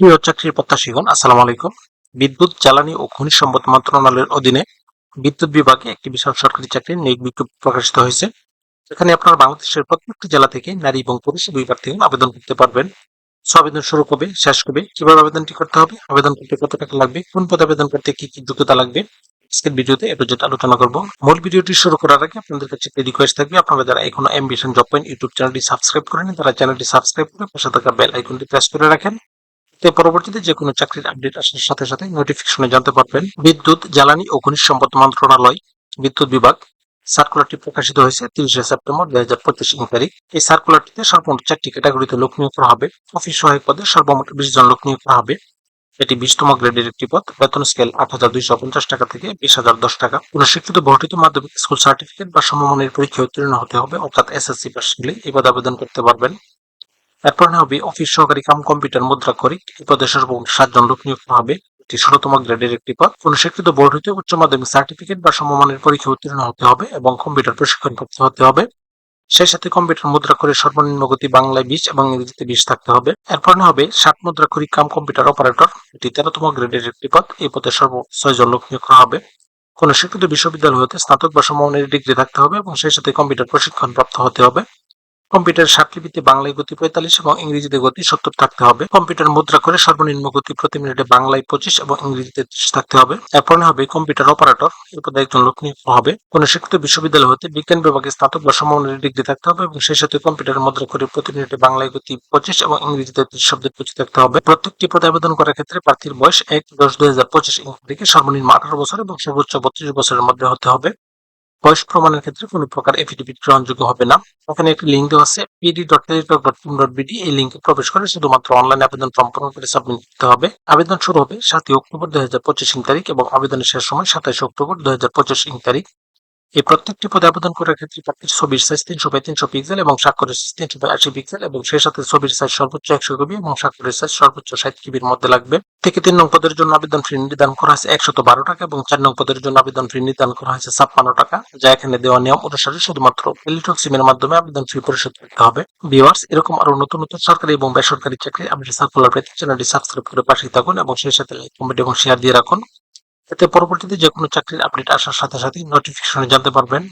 প্রিয় চাকরির প্রত্যাশীগণ, আসসালামু আলাইকুম। বিদ্যুৎ, জ্বালানি ও খনিজ সম্পদ মন্ত্রণালয়ের অধীনে বিদ্যুৎ বিভাগে একটি বিশাল সরকারি চাকরির নিয়োগ বিজ্ঞপ্তি প্রকাশিত হয়েছে। এখানে আপনারা বাংলাদেশের প্রত্যেকটি জেলা থেকে নারী এবং পুরুষ দুই প্রার্থী আবেদন করতে পারবেন। আবেদন শুরু কবে, শেষ কবে, কীভাবে আবেদনটি করতে হবে, আবেদন করতে কত টাকা লাগবে, কোন পদে আবেদন করতে কি কি যোগ্যতা লাগবে, আজকের ভিডিওতে এটু যেটা আলোচনা করব। মূল ভিডিওটি শুরু করার আগে আপনাদের কাছে একটি রিকোয়েস্ট থাকবে, আপনারা যারা এখনও এমবিশন জব পয়েন্ট ইউটিউব চ্যানেলটি সাবস্ক্রাইব করেন তারা চ্যানেলটি সাবস্ক্রাইব করে পাশে থাকা বেল আইকনটি প্রেস করে রাখেন। এতে পরবর্তীতে যে কোনো চাকরির আপডেট আসার সাথে সাথে নোটিফিকেশনে জানতে পারবেন। বিদ্যুৎ, জ্বালানি ও খনিজ সম্পদ মন্ত্রণালয়, বিদ্যুৎ বিভাগ সার্কুলারটি প্রকাশিত হয়েছে তিরিশে সেপ্টেম্বর দুই হাজার পঁচিশ তারিখ এই সার্কুলারটিতে সর্বমোট চারটি ক্যাটাগরিতে লোক নিয়োগ করা হবে। অফিস সহায়ক পদে সর্বমোট বিশ জন লোক নিয়োগ করা হবে। এটি বিশতম গ্রেডের একটি পদ। বেতন স্কেল আট হাজার দুইশো পঞ্চাশ টাকা থেকে বিশ হাজার দশ টাকা। কোন শিক্ষিত ভর্তিত মাধ্যমিক স্কুল সার্টিফিকেট বা সমমানের পরীক্ষা উত্তীর্ণ হতে হবে। অর্থাৎ এসএসসি পাস হলে এই পদে আবেদন করতে পারবেন। এরপর হবে অফিস সহকারী কাম কম্পিউটার মুদ্রা করি। এই পদে সর্বমোট সাতজন লোক নিয়োগ হবে। এটি ষোলতম গ্রেডের একটি পদ। কোন শিক্ষিত বোর্ড হইতে উচ্চ মাধ্যমিক সার্টিফিকেট বা সমমানের পরীক্ষা উত্তীর্ণ হতে হবে এবং কম্পিউটার প্রশিক্ষণ প্রাপ্ত হতে হবে। সেই সাথে কম্পিউটার মুদ্রা করে সর্বনিম্ন গতি বাংলায় বিশ এবং ইংরেজিতে বিশ থাকতে হবে। এরপর হবে সাত মুদ্রা করি কাম কম্পিউটার অপারেটর এটি তেরোতম গ্রেডের একটি পদ। এই পদে সর্ব ছয় জন লোক নিয়োগ করা হবে। কোন শিক্ষিত বিশ্ববিদ্যালয় হতে স্নাতক বা সমমানের ডিগ্রি থাকতে হবে এবং সেই সাথে কম্পিউটার প্রশিক্ষণ প্রাপ্ত হতে হবে। কম্পিউটার সাতলিপিতে বাংলায় গতি পঁয়তাল্লিশ এবং ইংরেজিতে গতি সত্তর থাকতে হবে। কম্পিউটার মুদ্রা করে সর্বনিম্ন গতি প্রতি মিনিটে বাংলায় পঁচিশ এবং ইংরেজিতে ত্রিশ থাকতে হবে। এরপর হবে কম্পিউটার অপারেটর। এর পদে একজন লোক নিয়োগ হবে। কোন শিক্ষিত বিশ্ববিদ্যালয় হতে বিজ্ঞান বিভাগে স্নাতক বা সমমানের ডিগ্রি থাকতে হবে এবং সেই সাথে কম্পিউটার মুদ্রা করে প্রতি মিনিটে বাংলায় গতি পঁচিশ এবং ইংরেজিতে ত্রিশ শব্দের পঁচিশ থাকতে হবে। প্রত্যেকটি পদে আবেদন করার ক্ষেত্রে প্রার্থীর বয়স এক দশ দুই হাজার পঁচিশ থেকে সর্বনিম্ন আঠারো বছর এবং সর্বোচ্চ বত্রিশ বছরের মধ্যে হতে হবে। বয়স প্রমাণের ক্ষেত্রে কোনো প্রকার এফিডেভিট গ্রহণযোগ্য হবে না। ওখানে একটি লিঙ্ক দেওয়া আছে PD dot dot com dot BD এই লিঙ্কে প্রবেশ করে শুধুমাত্র অনলাইন আবেদন ফর্ম পূরণ করে সাবমিট করতে হবে। আবেদন শুরু হবে সাতই অক্টোবর দুই হাজার পঁচিশ তারিখ এবং আবেদনের শেষ সময় সাতাইশ অক্টোবর দুই হাজার পঁচিশ তারিখ। এই প্রত্যেকটি পদে আবেদন করার ক্ষেত্রে প্রার্থীর ছবির সাইজ তিনশো বাই তিনশো পিক্সেল এবং স্বাক্ষরের সাইজ তিনশো বাই আশি পিক্সেল এবং সেই সাথে ছবির সাইজ সর্বোচ্চ একশো কবি এবং স্বাক্ষরের সাইজ সর্বোচ্চ ষাট কিবির মধ্যে লাগবে। থেকে তিন নং পদের জন্য আবেদন ফি নির্ধারণ করা হয়েছে একশত বারো টাকা এবং চার নং পদের জন্য আবেদন ফি নির্ধারণ করা হয়েছে ছাপ্পান্ন টাকা, যা এখানে দেওয়া নিয়ম অনুসারে শুধুমাত্র ইলেকট্রনিক সিমের মাধ্যমে আবেদন ফি পরিশোধ করতে হবে। ভিউয়ার্স এরকম আরও নতুন নতুন সরকারি এবং বেসরকারি চাকরি আপনি সার্কুলার পেতে চ্যানেলটি সাবস্ক্রাইব করে পাশেই থাকুন এবং সেই সাথে লাইক কমেন্ট এবং শেয়ার দিয়ে রাখুন। এতে পরবর্তীতে যে কোনো চাকরির আপডেট আসার সাথে সাথে নোটিফিকেশনে জানতে পারবেন।